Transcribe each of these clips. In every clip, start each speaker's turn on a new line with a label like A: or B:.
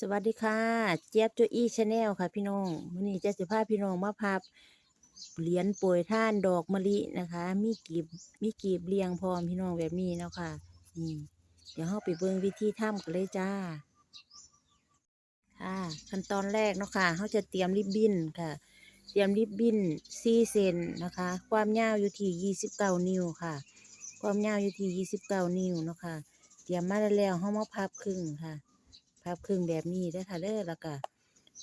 A: สวัสดีค่ะ เจี๊ยบจอี้ชาแนลค่ะพี่น้องมื้อนี้จะสิพาพี่น้องมาพับเหรียญโปรยท่านดอกมะลินะคะ มีกีบมีกีบเรียงพร้อมพี่น้องแบบนี้เนาะค่ะนี่เดี๋ยวเราไปเบิ่งวิธีทำกันเลยจ้า ค่ะ ขั้นตอนแรกเนาะค่ะเราจะเตรียมริบบิ้นค่ะ เตรียมริบบิ้น4เซนนะคะ ความยาวอยู่ที่29นิ้วค่ะ ความยาวอยู่ที่29นิ้วเนาะค่ะ เตรียมมาแล้วเรามาพับครึ่งค่ะ พับครึ่งแบบนี้เด้ค่ะเด้อแล้วก็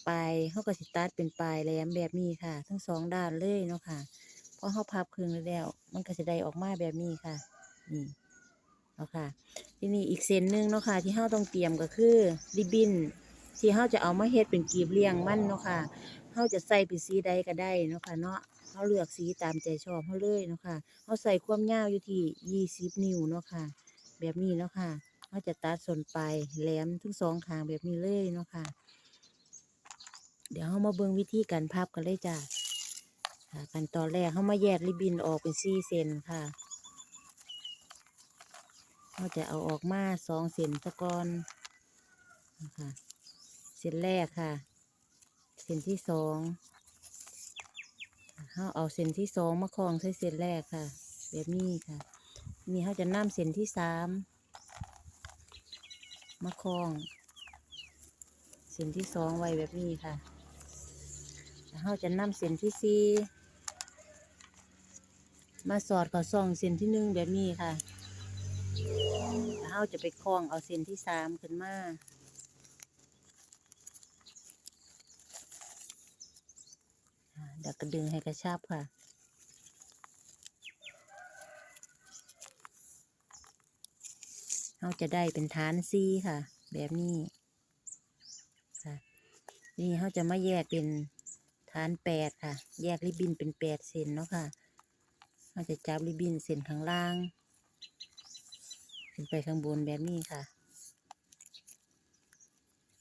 A: ปลายเขาก็สิตัดเป็นปลายแหลมแบบนี้ค่ะ ทั้งสองด้านเลยเนาะค่ะพอเขาพับครึ่งแล้วมันก็จะได้ออกมาแบบนี้ค่ะนี่เนาะค่ะ ทีนี้อีกเส้นหนึ่งเนาะค่ะ ที่เราต้องเตรียมก็คือริบบิ้นที่เราจะเอามาเฮ็ดเป็นกีบเรียงมันเนาะค่ะเราจะใส่เป็นสีใดก็ได้เนาะค่ะเนาะเราเลือกสีตามใจชอบเราเลยเนาะค่ะเราใส่ความยาวอยู่ที่ยี่สิบนิ้วเนาะค่ะ แบบนี้เนาะค่ะ เราจะตัดส่วนปลายแหลมทั้งสองข้างแบบนี้เลยเนาะค่ะ เดี๋ยวเรามาเบิ่งวิธีการพับกันเลยจ้ะค่ะขั้นตอนแรกเรามาแยกริบบินออกเป็นสี่เซนค่ะเราจะเอาออกมาสองเซนซะกอนนะคะเส้นแรกค่ะเส้นที่สองเราเอาเส้นที่สองมาคล้องใส่เส้นแรกค่ะ แบบนี้ค่ะ นี่เขาจะนำเส้นที่สาม มาคล้องเส้นที่สองไว้แบบนี้ค่ะแล้วเราจะนำเส้นที่สี่มาสอดเข้าซองเส้นที่หนึ่งแบบนี้ค่ะแล้วเราจะไปคล้องเอาเส้นที่สามขึ้นมาอ่าเดี๋ยวก็ดึงให้กระชับค่ะ เราจะได้เป็นฐานซีค่ะ แบบนี้ค่ะ นี่เขาจะมาแยกเป็นฐานแปดค่ะ แยกริบบิ้นเป็นแปดเซนเนาะค่ะเราจะจับริบบิ้นเส้นข้างล่างขึ้นไปข้างบนแบบนี้ค่ะ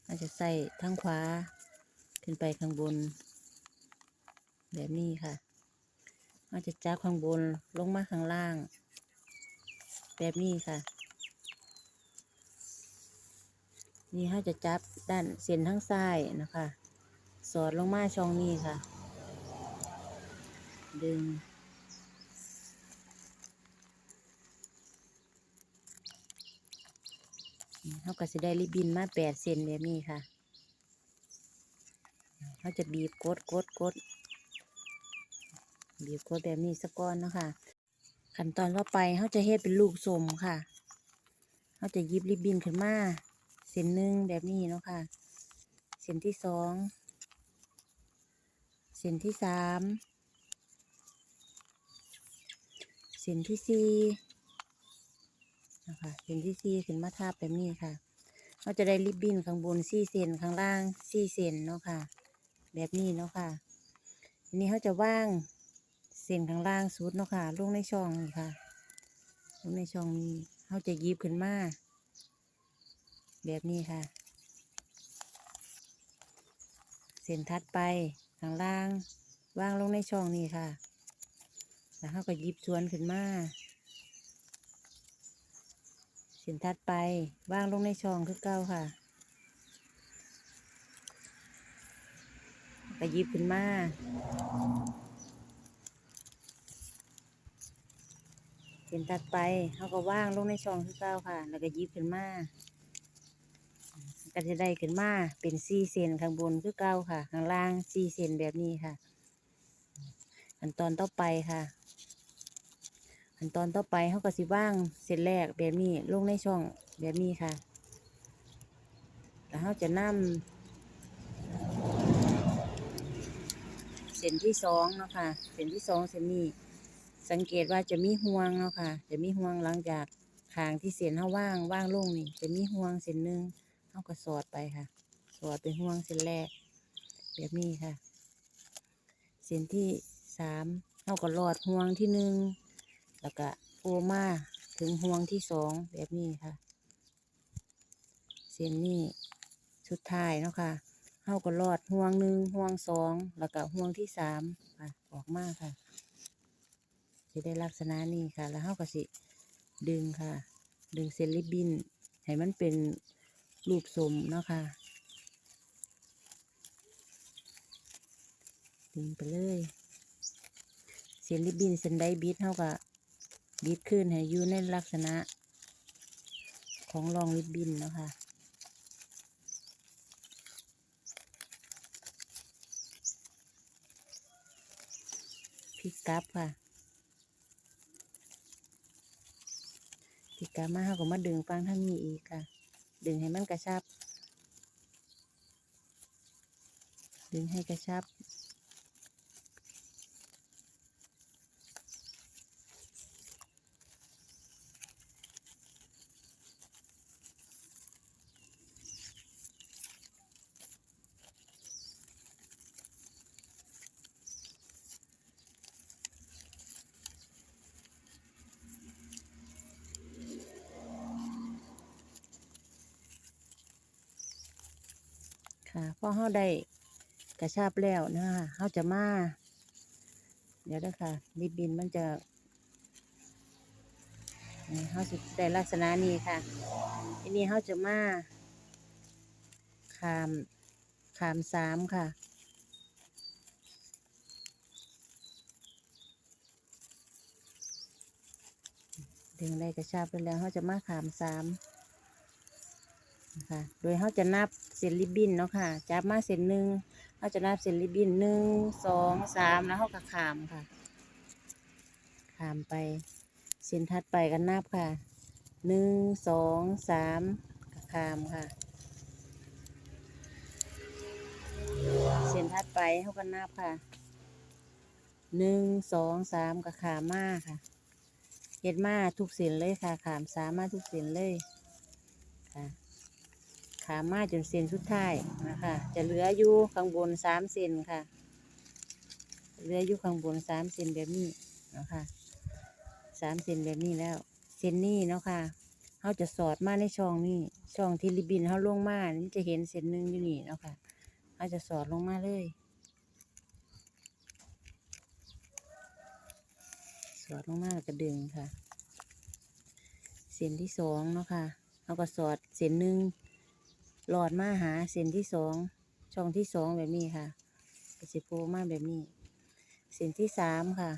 A: เราจะใส่ทั้งขวาขึ้นไปข้างบน แบบนี้ค่ะเราจะจับข้างบนลงมาข้างล่าง แบบนี้ค่ะ นี่เขาจะจับด้านเส้นทั้งซ้ายนะคะ สอดลงมาช่องนี้ค่ะ ดึง เขาก็จะได้ริบบินมาแปดเซนแบบนี้ค่ะเขาจะบีบกดกดกดบีบกดแบบนี้สะก้อนนะคะขั้นตอนต่อไปเขาจะเฮ็ดเป็นลูกสมค่ะเขาจะยิบริบบินขึ้นมา เส้นหนึ่งแบบนี้เนาะค่ะ เส้นที่สอง เส้นที่สาม เส้นที่สี่นะคะเส้นที่สี่ขึ้นมาทาบแบบนี้ค่ะ เราจะได้ริบบิ้นข้างบนสี่เส้นข้างล่างสี่เส้นเนาะค่ะ แบบนี้เนาะค่ะทีนี้เขาจะว่างเส้นข้างล่างสุดเนาะค่ะลงในช่องนี่ค่ะลงในช่องนี้เขาจะยิบขึ้นมา แบบนี้ค่ะ เส้นทัดไปข้างล่างวางลงในช่องนี้ค่ะ แล้วเขาก็ยิบสวนขึ้นมาเส้นทัดไปวางลงในช่องคือเก้าค่ะก็ยิบขึ้นมาเส้นทัดไปเขาก็ว่างลงในช่องคือเก้าค่ะ แล้วก็ยิบขึ้นมา ก็จะได้ขึ้นมาเป็นสี่เซนข้างบนคือเก้าค่ะ ข้างล่างสี่เซนแบบนี้ค่ะขั้นตอนต่อไปค่ะขั้นตอนต่อไปเขาก็สิว่างเส้นแรกแบบนี้ลงในช่องแบบนี้ค่ะ แล้วเขาจะนำเส้นที่สองเนาะค่ะเส้นที่สองเส้นนี้สังเกตว่าจะมีห่วงเนาะค่ะ จะมีห่วงหลังจากขางที่เส้นเขาว่างว่างลงนี่จะมีห่วงเส้นหนึ่ง เอาก็สอดไปค่ะ สอดไปห่วงเส้นแรกแบบนี้ค่ะ เส้นที่สามเอาก็ลอดห่วงที่หนึ่งแล้วก็โอมาถึงห่วงที่สองแบบนี้ค่ะ เส้นนี้สุดท้ายเนาะค่ะเอาก็ลอดห่วงหนึ่งห่วงสองแล้วก็ห่วงที่สามค่ะออกมาค่ะจะได้ลักษณะนี้ค่ะ แล้วเขาก็สิ ดึงค่ะ ดึงเส้นริบบิ้นให้มันเป็น รูกสมนะคะ่ะดึงไปเลย เส้นริบบินเส้นไดบิดเท่ากับบิดขึ้นให้อยู่ในลักษณะ ของรองริบบินนะคะพิกกับค่ะพิกกับมาเขากับมาดึงฟังทั้งนี้อีกค่ะ ดึงให้มันกระชับ ดึงให้กระชับ ค่ะพอเฮาได้กระชับแล้วนะคะเฮาจะมา เดี๋ยวนะคะริบบินมันจะเฮาสิได้ลักษณะนี้ค่ะทีนี้เฮาจะมาขามขามสามค่ะดึงได้กระชับไปแล้วเขาจะมาขามสาม คะโดยเขาจะนับเส้นริบบิ้นเนาะค่ะ จับมาเส้นหนึ่งเขาจะนับเส้นริบบิ้นหนึ่งสองสามแล้วเขาก็ขามค่ะ ขามไป เส้นถัดไปกันนับค่ะหนึ่งสองสามขามค่ะ เส้นถัดไปเขาก็นับค่ะหนึ่งสองสามก็ขามมาค่ะเฮ็ดมาทุกเส้นเลยค่ะ ขามสามมาทุกเส้นเลยค่ะ ขามมาจนเส้นสุดท้ายนะคะ จะเหลืออยู่ข้างบนสามเส้นค่ะ เหลืออยู่ข้างบนสามเส้นแบบนี้นะคะสามเส้นแบบนี้แล้วเส้นนี้เนาะค่ะเขาจะสอดมาในช่องนี้ช่องที่ริบบินเขาลงมามันจะเห็นเส้นหนึ่งอยู่นี่เนาะค่ะเขาจะสอดลงมาเลย สอดลงมาแล้วก็ดึงค่ะเส้นที่สองเนาะค่ะเราก็สอดเส้นหนึ่ง หลอดมาหาเส้นที่สองช่องที่สองแบบนี้ค่ะก็สิโผล่มาแบบนี้ เส้นที่สามค่ะ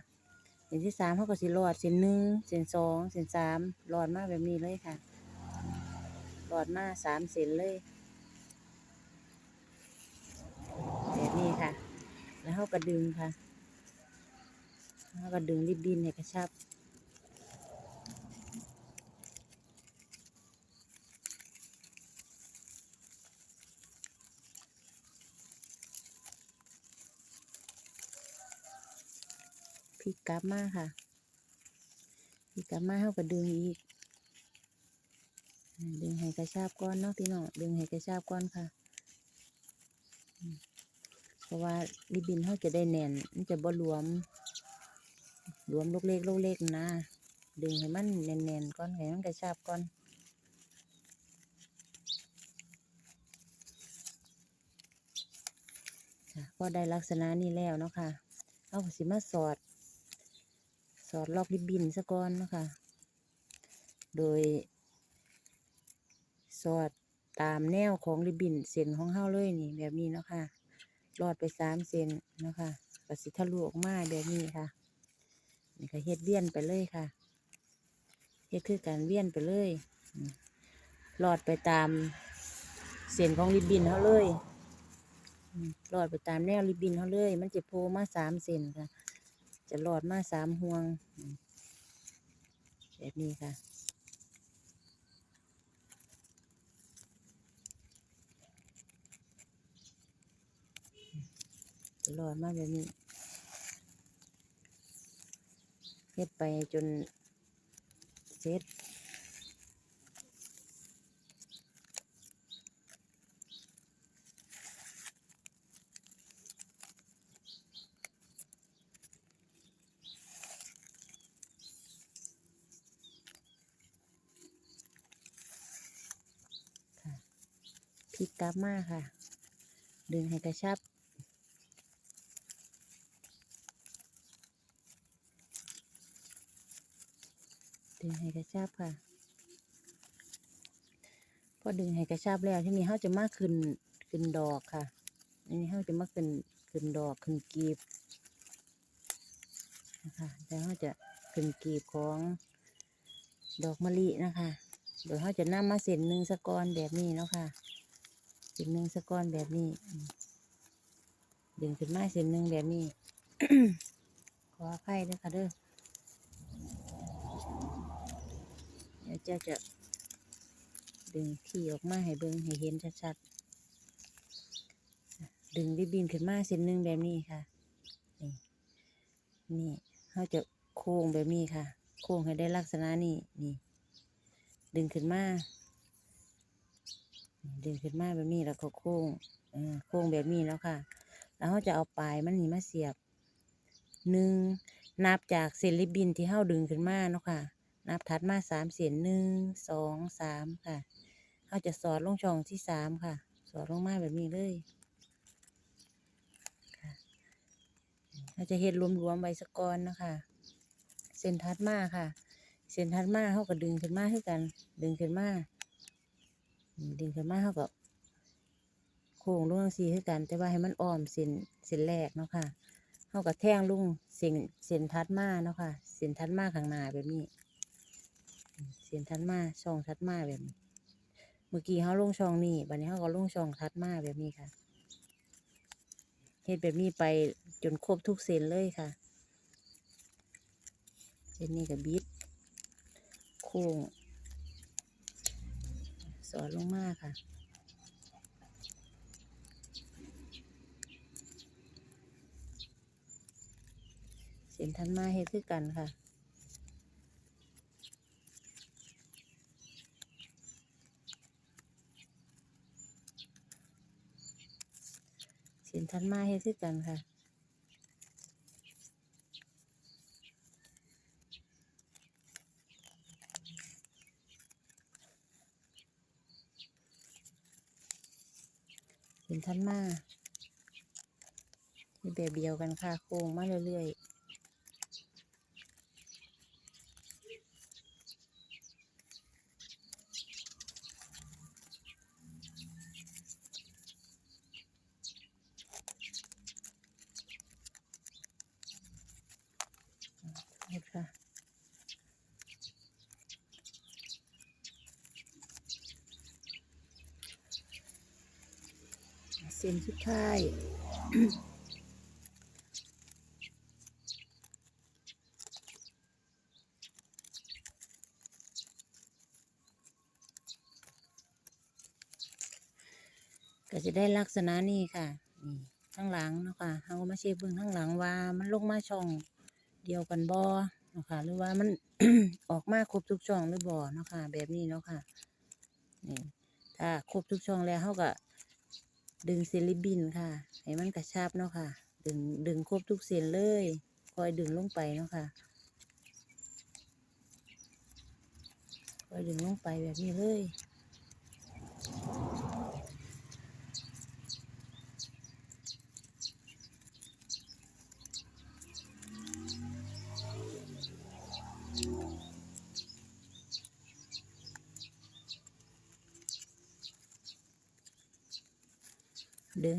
A: เส้นที่สามเขาก็สิหลอดเส้นหนึ่งเส้นสองเส้นสามหลอดมาแบบนี้เลยค่ะหลอดมาสามเส้นเลยแบบนี้ค่ะ แล้วเขาก็ดึงค่ะแล้วก็ดึงริบบิ้นให้กระชับ พลิกกลับมาค่ะพลิกกลับมาเขาก็ดึงอีกอืมดึงให้กระชับก้อนเนาะพี่น้องดึงให้กระชับก้อนค่ะ เพราะว่าริบบินเขาจะได้แน่นมันจะบ่หลวม รวมลูกเล็กลูกเล็กนะ ดึงให้มันแน่นๆก่อนให้มันกระชับก่อนค่ะพอได้ลักษณะนี้แล้วเนาะค่ะ เอาสิมาสอด สอดลอกริบบิ้นซะก่อนนะคะ โดย สอดตามแนวของริบบิ้นเส้นของเฮาเลยนี่ แบบนี้เนาะค่ะรอดไปสามเซนนะคะก็สิทะลุออกมาแบบนี้ค่ะ นี่ก็เฮ็ดเวียนไปเลยค่ะ เฮ็ดคือการเวียนไปเลยอืมหลอดไปตามเส้นของริบบิ้นเขาเลยอืมหลอดไปตามแนวริบบิ้นเขาเลย มันจะโผล่มาสามเส้นค่ะ จะหลอดมาสามห่วง แบบนี้ค่ะ จะหลอดมาแบบนี้เฮ็ดไปจนเสร็จ ลิกกลับมาค่ะ ดึงให้กระชับ ดึงให้กระชับค่ะ พอดึงให้กระชับแล้วที่นี่เขาจะมากขึ้นขึ้นดอกค่ะอันนี้เขาจะมากขึ้นขึ้นดอกขึ้นกีบนะคะแล้วเราจะขึ้นกีบของดอกมะลินะคะเดี๋ยวเราจะนำมาเส้นหนึ่งสะกอนแบบนี้เนาะค่ะ ส้นหนึ่งสะกอนแบบนี้ ดึงขึ้นมาเส้นหนึ่งแบบนี้ ขออภัยด้วยค่ะเด้อเดี๋ยวเจะจะดึงขี้ออกมาให้เบิ่งให้เห็นชัดๆ ดึงริบบินขึ้นมาเส้นหนึ่งแบบนี้ค่ะ นี่นี่เขาจะโค้งแบบนี้ค่ะ โค้งให้ได้ลักษณะนี้นี่ ดึงขึ้นมา ดึงขึ้นมาแบบนี้แล้วก็โค้งโค้งแบบนี้แล้วค่ะ แล้วเขาจะเอาปลายมันนี่มาเสียบหนึ่งนับจากเส้นริบบินที่เขาดึงขึ้นมาเนาะค่ะ นับถัดมาสามเส้นหนึ่งสองสามค่ะเขาจะสอดลงช่องที่สามค่ะ สอดลงมาแบบนี้เลยค่ะเราจะเฮ็ดรวมๆไว้สกกอนนะคะเส้นทัดมาค่ะ เส้นทัดมาเขาก็ดึงขึ้นมาคือกัน ดึงขึ้นมา ดึงขึ้นมาเขาก็โค้งลงสีคือกัน แต่ว่าให้มันอ้อมเส้นเส้นแรกเนาะค่ะเขาก็แท่งลุงเส้นเส้นทัดมาเนาะค่ะเส้นทัดมาข้างหน้าแบบนี้เส้นทัดมาช่องทัดมาแบบนี้เมื่อกี้เขาลงช่องนี้บัดนี้เขาก็ลงช่องทัดมาแบบนี้ค่ะเฮ็ดแบบนี้ไปจนครบทุกเส้นเลยค่ะเส้นนี้ก็บิดโค้ง สอดลงมาค่ะ เส้นทันมาเฮ็ดคือกันค่ะเส้นทันมาเฮ็ดคือกันค่ะ ทันมาเฮ็ดแบบเดียวกันค่ะ โค้งมาเรื่อยๆเฮ็ดค่ะ เส้นสุดท้ายก็จะได้ลักษณะนี้ค่ะนี่ข้างหลังเนาะค่ะเขามาเช็คเบื้องข้างหลังว่ามันลงมาช่องเดียวกันบ่เนาะค่ะหรือว่ามันออกมาครบทุกช่องหรือบ่เนาะค่ะแบบนี้เนาะค่ะนี่ถ้าครบทุกช่องแล้วเขาก็ ดึงเซนริบบินค่ะ ให้มันกระชับเนาะค่ะ ดึงดึงครบทุกเส้นเลยคอยดึงลงไปเนาะค่ะคอยดึงลงไปแบบนี้เลย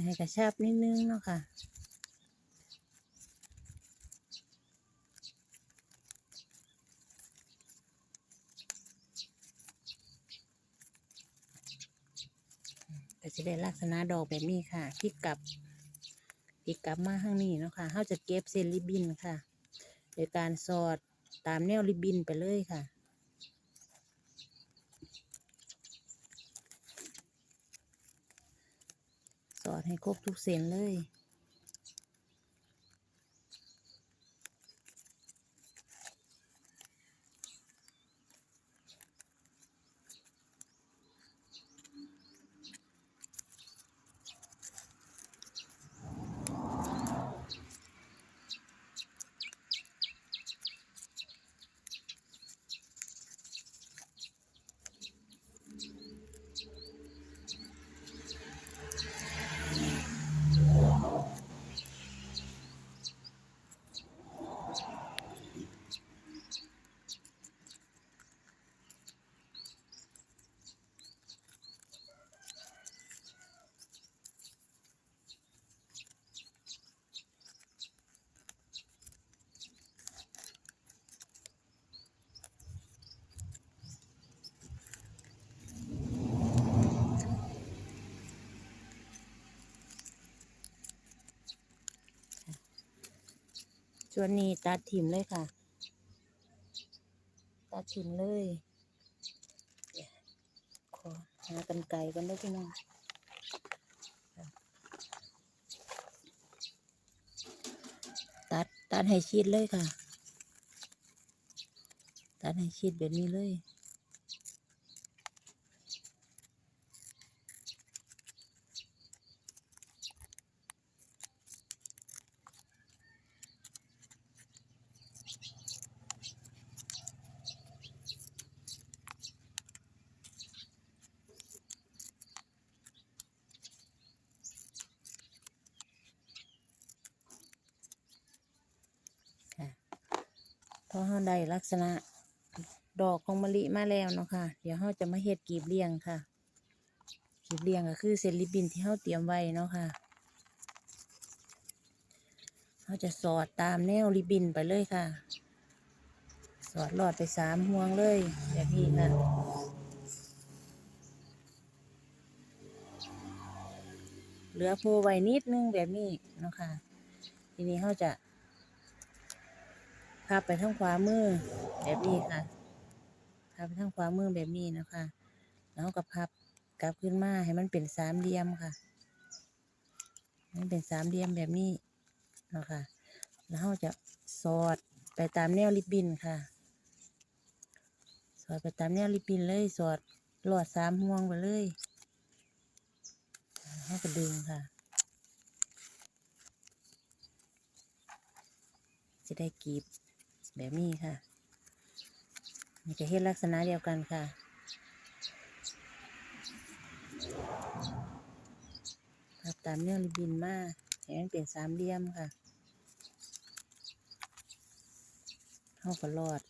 A: ให้กระชับนิดนึงเนาะค่ะก็จะได้ลักษณะดอกแบบนี้ค่ะพลิกกลับพลิกกลับมาข้างนี้เนาะค่ะเขาจะเก็บเส้นริบบิ้นค่ะ โดยการสอดตามแนวริบบิ้นไปเลยค่ะ สอดให้ ครบทุกเสียงเลย น ส่วนนี้ตัดถิ่มเลยค่ะ ตัดถิ่มเลยขอหากันไกลกันได้พี่น้องตัดตัดให้ชิดเลยค่ะ ตัดให้ชิดแบบนี้เลย พอเราได้ลักษณะดอกของมะลิมาแล้วเนาะค่ะ เดี๋ยวเราจะมาเฮ็ดกีบเลี้ยงค่ะ กีบเลี้ยงก็คือเส้นริบบินที่เราเตรียมไว้เนาะค่ะเราจะสอดตามแนวริบบินไปเลยค่ะ สอดหลอดไปสามห่วงเลยแบบนี้ค่ะเหลือโพไว้นิดนึงแบบนี้เนาะค่ะ ทีนี้เราจะ พับไปทางขวามือแบบนี้ค่ะพับไปทางขวามือแบบนี้นะคะแล้วก็พับกลับขึ้นมาให้มันเป็นสามเหลี่ยมค่ะให้มันเป็นสามเหลี่ยมแบบนี้นะคะแล้วเราจะสอดไปตามแนวริบบิ้นค่ะ สอดไปตามแนวริบบิ้นเลยสอดหลอดสามห่วงไปเลยเราก็ดึงค่ะจะได้กรีบ แบบนี้ค่ะมันจะเห็นลักษณะเดียวกันค่ะ พับตามเนื้อริบบินมาให้มันเป็นสามเหลี่ยมค่ะเข้ากับลอด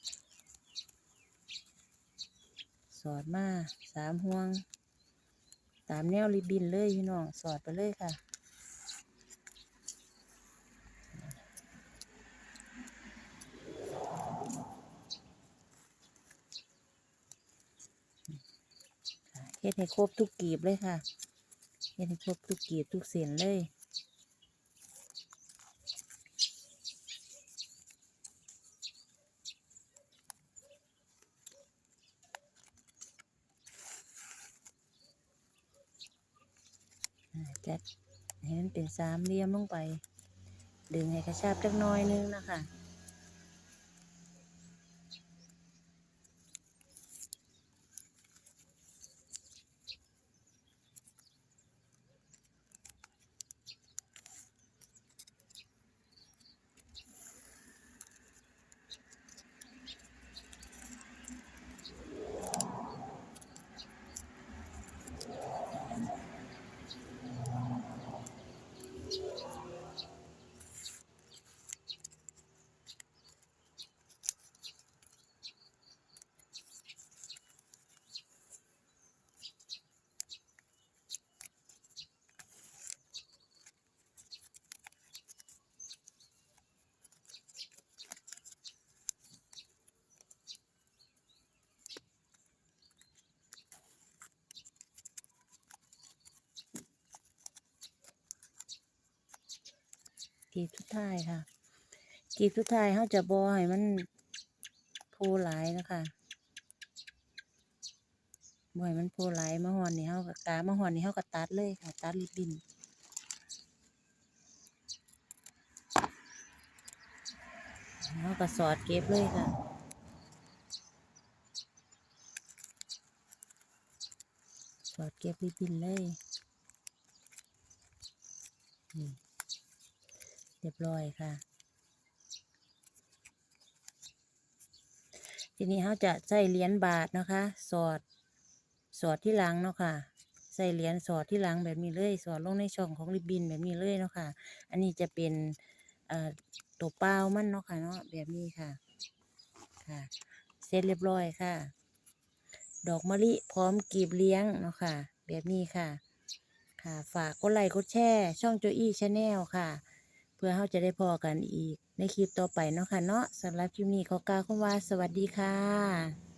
A: สอดมาสามห่วง ตามแนวริบบินเลยพี่น้อง สอดไปเลยค่ะ เฮ็ดให้ครบทุกกีบเลยค่ะเฮ็ดให้ครบทุกกีบทุกเส้นเลยจัดให้มันเป็นสามเหลี่ยมลงไป ดึงให้กระชับจักน้อยนึงนะคะ กีบสุดท้ายค่ะ กีบสุดท้ายเขาจะบอให้มันโพหลายนะคะบ่ให้มันโพหลายมาหอนนี่เขากับกามาหอนนี่เขาก็ตัดเลยค่ะ ตัดริบบินเขาก็สอดเก็บเลยค่ะสอดเก็บริบบินเลยนี่ เรียบร้อยค่ะ ทีนี้เขาจะใส่เหรียญบาทนะคะ สอด สอดที่หลังเนาะค่ะ ใส่เหรียญสอดที่หลังแบบนี้เลย สอดลงในช่องของริบบินแบบนี้เลยเนาะค่ะ อันนี้จะเป็นตัวเปล่ามันเนาะค่ะเนาะแบบนี้ค่ะ ค่ะ เสร็จเรียบร้อยค่ะ ดอกมะลิพร้อมกีบเลี้ยงเนาะค่ะ แบบนี้ค่ะ ค่ะ ฝากกดไลค์กดแชร์ช่องโจอี้ชาแนลค่ะ พื่อเราจะได้พอกันอีก ในคลิปต่อไปเนาะค่ะเนาะสำหรับคลิปนี้ขอกล่าวคำว่าสวัสดีค่ะ